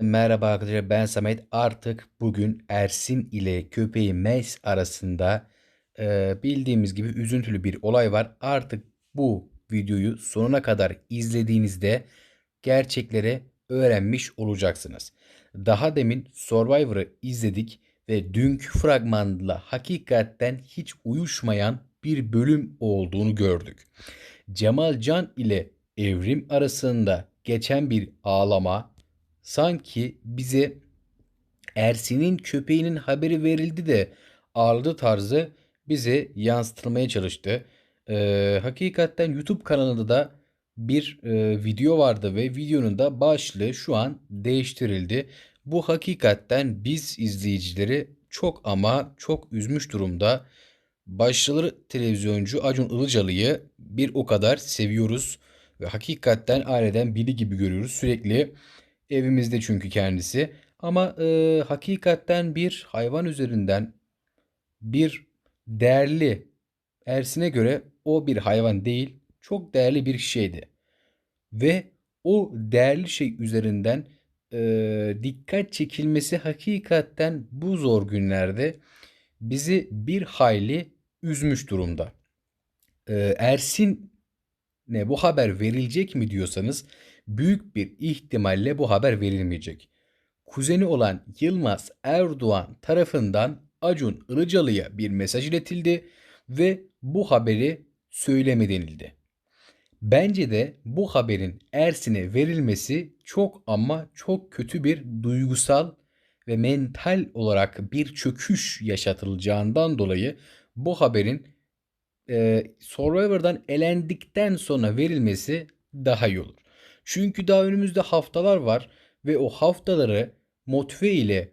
Merhaba arkadaşlar ben Samet. Artık bugün Ersin ile köpeği Mace arasında e, bildiğimiz gibi üzüntülü bir olay var. Artık bu videoyu sonuna kadar izlediğinizde gerçekleri öğrenmiş olacaksınız. Daha demin Survivor'ı izledik ve dünkü fragmanla hakikaten hiç uyuşmayan bir bölüm olduğunu gördük. Cemal Can ile Evrim arasında geçen bir ağlama sanki bize Ersin'in köpeğinin haberi verildi de ağladı tarzı bize yansıtılmaya çalıştı. Ee, hakikaten YouTube kanalında da bir e, video vardı ve videonun da başlığı şu an değiştirildi. Bu hakikaten biz izleyicileri çok ama çok üzmüş durumda. Başarılı televizyoncu Acun Ilıcalı'yı bir o kadar seviyoruz ve hakikaten aileden biri gibi görüyoruz. Sürekli evimizde çünkü kendisi. Ama e, hakikaten bir hayvan üzerinden bir değerli Ersin'e göre o bir hayvan değil, çok değerli bir şeydi. Ve o değerli şey üzerinden e, dikkat çekilmesi hakikaten bu zor günlerde bizi bir hayli üzmüş durumda. E, Ersin ne bu haber verilecek mi diyorsanız büyük bir ihtimalle bu haber verilmeyecek. Kuzeni olan Yılmaz Erdoğan tarafından Acun Ilıcalı'ya bir mesaj iletildi ve bu haberi söyleme denildi. Bence de bu haberin Ersin'e verilmesi çok ama çok kötü bir duygusal ve mental olarak bir çöküş yaşatılacağından dolayı bu haberin e, Survivor'dan elendikten sonra verilmesi daha iyi olur. Çünkü daha önümüzde haftalar var ve o haftaları motive ile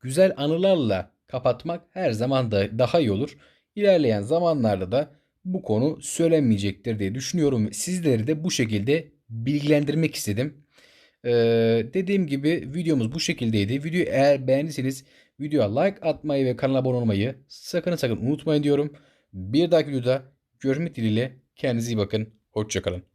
güzel anılarla kapatmak her zaman da daha iyi olur. İlerleyen zamanlarda da bu konu söylenmeyecektir diye düşünüyorum. Sizleri de bu şekilde bilgilendirmek istedim. Ee, dediğim gibi videomuz bu şekildeydi. Videoyu eğer beğendiyseniz videoya like atmayı ve kanala abone olmayı sakın sakın unutmayın diyorum. Bir dahaki videoda görüşmek dileğiyle kendinize iyi bakın. Hoşçakalın.